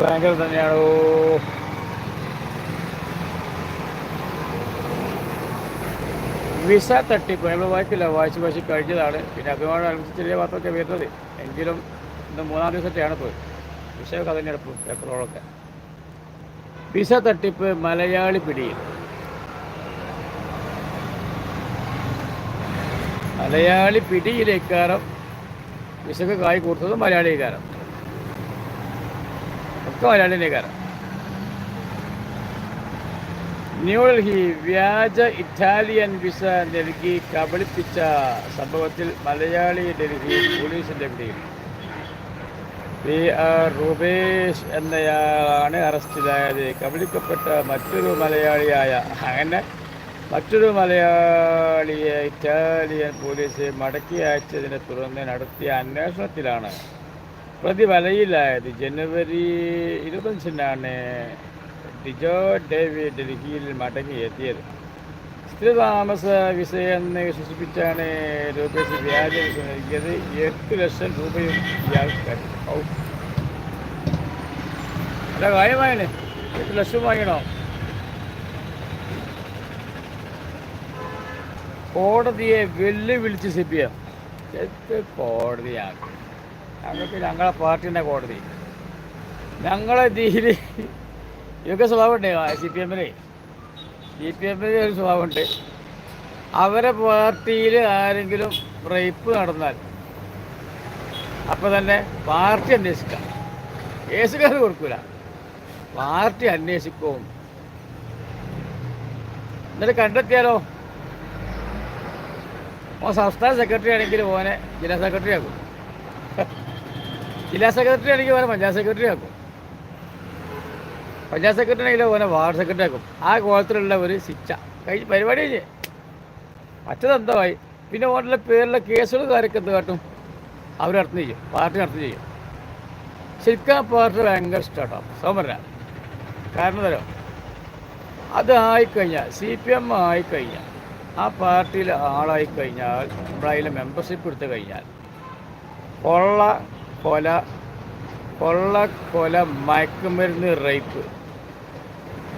ഭയങ്കര തന്നെയാണ്? വിസ തട്ടിപ്പ്. നമ്മൾ വായിക്കില്ല. വായിച്ച് വായിച്ച് കഴിഞ്ഞതാണ്. പിന്നെ അഭിമാനം അനുസരിച്ച് വാർത്തയൊക്കെ വരുന്നത്. എങ്കിലും ഇന്ന് മൂന്നാം ദിവസത്തെയാണ് പോയി വിഷയമൊക്കെ കഥ തന്നെയാണ് പേപ്പറുകളൊക്കെ. വിസ തട്ടിപ്പ് മലയാളി പിടിയിൽ. മലയാളി പിടിയിലേക്കാരം വിസക്ക് കായ് കൊടുത്തത് മലയാളിക്കാരം മലയാളിനേക്കാരം ന്യൂഡൽഹി വ്യാജ ഇറ്റാലിയൻ വിസ നൽകി കബളിപ്പിച്ച സംഭവത്തിൽ മലയാളി ഡൽഹി പോലീസിന്റെ പിടിയിൽ. പി ആർ റുബേഷ് എന്നയാളാണ് അറസ്റ്റിലായത്. കബളിക്കപ്പെട്ട മറ്റൊരു മലയാളിയായ അങ്ങനെ മറ്റൊരു മലയാളിയെ ഇറ്റാലിയൻ പോലീസ് മടക്കി അയച്ചതിനെ തുടർന്ന് നടത്തിയ അന്വേഷണത്തിലാണ് പ്രതി വലയിലായത് ജനുവരി ഇരുപത്തഞ്ചിനാണ് ഡിജോ ഡേവി ഡൽഹിയിൽ മടങ്ങി എത്തിയത്. സ്ഥിരതാമസ വിസയെന്ന് വിശ്വസിപ്പിച്ചാണ് രൂപേഷ് വ്യാജ വിസ നൽകിയത്. എട്ട് ലക്ഷം രൂപയും ഇയാൾ കണ്ടു ഔ. അല്ല കാര്യമായനെ. എട്ട് ലക്ഷം വാങ്ങണോ കോടതിയെ വെല്ലുവിളിച്ച് സിപിഎം എത്ര കോടതിയാണ് ഞങ്ങൾക്ക് ഞങ്ങളെ പാർട്ടിന്റെ കോടതി. ഞങ്ങളെ തീരെ ഇതൊക്കെ സ്വഭാവമുണ്ട് സി പി എമ്മിന് സി പി എമ്മിന് ഒരു സ്വഭാവമുണ്ട്. അവരെ പാർട്ടിയിൽ ആരെങ്കിലും റേപ്പ് നടന്നാൽ അപ്പോൾ തന്നെ പാർട്ടി അന്വേഷിക്കാം. കേസുകാർ കൊടുക്കൂല. പാർട്ടി അന്വേഷിക്കും. എന്നിട്ട് കണ്ടെത്തിയാലോ? ഓ സംസ്ഥാന സെക്രട്ടറി ആണെങ്കിൽ ഓനെ ജില്ലാ സെക്രട്ടറി ആക്കും ജില്ലാ സെക്രട്ടറി ആണെങ്കിൽ ഓനെ പഞ്ചായത്ത് സെക്രട്ടറി ആക്കും. പഞ്ചായത്ത് സെക്രട്ടറി ആണെങ്കിൽ ഓനെ വാർഡ് സെക്രട്ടറി ആക്കും. ആ കോലത്തിലുള്ള ഒരു ശിക്ഷ. കഴിഞ്ഞ് പരിപാടി കഴിഞ്ഞ്. മറ്റതെന്തമായി പിന്നെ ഓരുടെ പേരിലെ കേസുകൾ കാര്യമൊക്കെ എന്ത് കാട്ടും? അവർ നടത്തി ചെയ്യും. പാർട്ടി നടത്തി ചെയ്യും. ശരിക്കും ആ പാർട്ടി ഭയങ്കര ഇഷ്ടമാട്ടോ. സമര കാരണം തരാം അതായിക്കഴിഞ്ഞാൽ സി പി എം ആയിക്കഴിഞ്ഞാൽ ആ പാർട്ടിയിൽ ആളായിക്കഴിഞ്ഞാൽ നമ്മളതിൽ മെമ്പർഷിപ്പ് എടുത്തു കഴിഞ്ഞാൽ കൊള്ള കൊല കൊള്ള കൊല മയക്കുമരുന്ന് റേപ്പ്.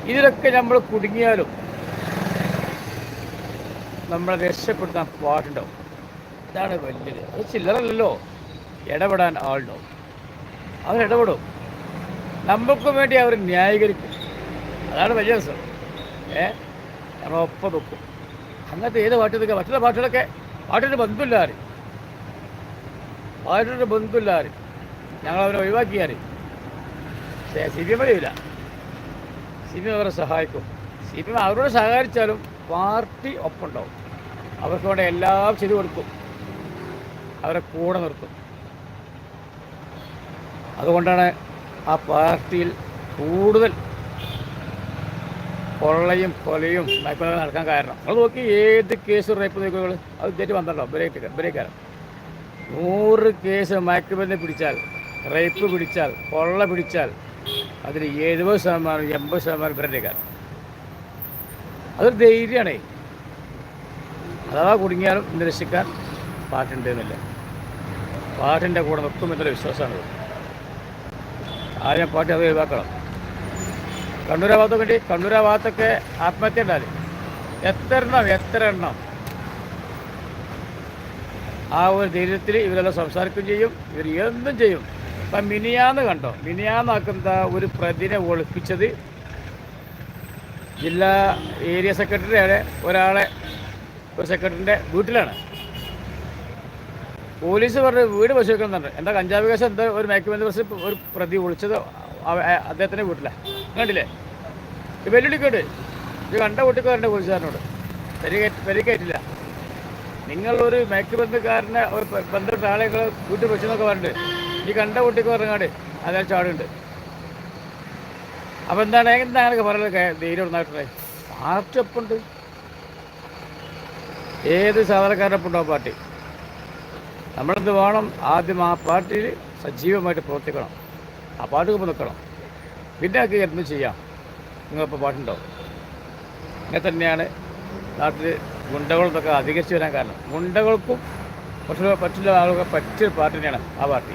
ഇതിലൊക്കെ നമ്മൾ കുടുങ്ങിയാലും നമ്മളെ രക്ഷപ്പെടുത്താൻ പാടുണ്ടാവും. ഇതാണ് വലിയത്. അത് ചില്ലറല്ലോ ഇടപെടാൻ ആളുണ്ടാവും. അവർ ഇടപെടും. നമുക്കും വേണ്ടി അവർ ന്യായീകരിക്കും. അതാണ് വലിയ രസം. ഏ? നമ്മളൊപ്പം നോക്കും അങ്ങനത്തെ ഏത് പാട്ടിലൊക്കെ മറ്റുള്ള പാട്ടുകളൊക്കെ പാട്ടിന് ബന്ധമില്ല പാട്ടിന് ബന്ധുല്ല ആരും ഞങ്ങൾ അവരെ ഒഴിവാക്കിയാൽ പക്ഷേ സി പി എം വഴിയില്ല സി പി എം അവരെ സഹായിക്കും. സി പി എം അവരോട് സഹകരിച്ചാലും പാർട്ടി ഒപ്പുണ്ടാവും. അവർക്ക് വേണ്ട എല്ലാം ചെയ്തു കൊടുക്കും. അവരെ കൂടെ നിർത്തും. അതുകൊണ്ടാണ് ആ പാർട്ടിയിൽ കൂടുതൽ കൊള്ളയും കൊലയും മയക്കുമരുന്ന് നടക്കാൻ കാരണം. നിങ്ങൾ നോക്കി ഏത് കേസ് റേപ്പ് നോക്കുക അത് തെറ്റ് വന്നല്ലോ ബ്രേക്ക് ബ്രേക്കാരം നൂറ് കേസ് മയക്കുമരുന്ന് പിടിച്ചാൽ റേപ്പ് പിടിച്ചാൽ കൊള്ള പിടിച്ചാൽ അതിൽ എഴുപത് ശതമാനം എൺപത് ശതമാനം ബ്രേക്കാരം അതൊരു ധൈര്യമാണേ. അഥവാ കുടുങ്ങിയാലും ഇന്ന് രക്ഷിക്കാൻ പാട്ടുണ്ട് എന്നില്ല. പാട്ടിന്റെ കൂടെ നിൽക്കുമെന്നുള്ള വിശ്വാസമാണ്. ആരെയും പാട്ട് അത് ഒഴിവാക്കണം. കണ്ണൂരാ ഭാഗത്തൊക്കെ കണ്ണൂരാ ഭാഗത്തൊക്കെ ആത്മഹത്യ ഉണ്ടാൽ എത്ര എണ്ണം എത്ര എണ്ണം? ആ ഒരു ധൈര്യത്തിൽ ഇവരെല്ലാം സംസാരിക്കുകയും ചെയ്യും. ഇവർ എന്തും ചെയ്യും. ഇപ്പം മിനിയാന്ന് കണ്ടോ? മിനിയാന്നാക്കുന്ന ഒരു പ്രതിനെ ഒളിപ്പിച്ചത്. ജില്ലാ ഏരിയ സെക്രട്ടറിയാണ് ഒരാളെ ഒരു സെക്രട്ടറിന്റെ വീട്ടിലാണ്. പോലീസ് പറഞ്ഞ് വീട് പരിശോധിക്കുന്നുണ്ട് എന്താ കഞ്ചാവ് കേസ് എന്താ ഒരു മയക്കുമരുന്ന് പ്രശ്നം ഒരു പ്രതി അ- അദ്ദേഹത്തിന്റെ വീട്ടിലാണ് കണ്ടില്ലേ? വെല്ലുവിളിക്കോട്ട് ഇത് കണ്ട വീട്ടുകാരന്റെ പോലീസുകാരനോട്. പരിക്കേറ്റില്ല നിങ്ങളൊരു മയക്കുബന്ധക്കാരനെ ഒരു ബന്ധപ്പെട്ട ആളെ നിങ്ങൾ വീട്ടിൽ വെച്ചെന്നൊക്കെ പറഞ്ഞിട്ട് ഈ കണ്ട കുട്ടിക്ക് പറഞ്ഞാണ്ട് അതിനെ ചാടുണ്ട് അപ്പം എന്താണ് എന്താണ് പറയുന്നത് ധൈര്യം ഉണ്ടായിട്ടുള്ളത് പാർട്ടി ഒപ്പുണ്ട്. ഏത് സാധാരണക്കാരനൊപ്പം ഉണ്ടാവും പാർട്ടി? നമ്മളെന്ത് വേണം ആദ്യം ആ പാർട്ടിയിൽ സജീവമായിട്ട് പ്രവർത്തിക്കണം. ആ പാട്ടുകൊപ്പം നിൽക്കണം. പിന്നെ ഒക്കെ എന്തും ചെയ്യാം. നിങ്ങളിപ്പോൾ പാട്ടുണ്ടാവും. ഇങ്ങനെ തന്നെയാണ് നാട്ടിൽ ഗുണ്ടകളൊക്കെ അധികരിച്ചു വരാൻ കാരണം. ഗുണ്ടകൾക്കും പക്ഷേ മറ്റുള്ള ആളുകൾക്ക് പറ്റിയ പാർട്ടി തന്നെയാണ് ആ പാർട്ടി.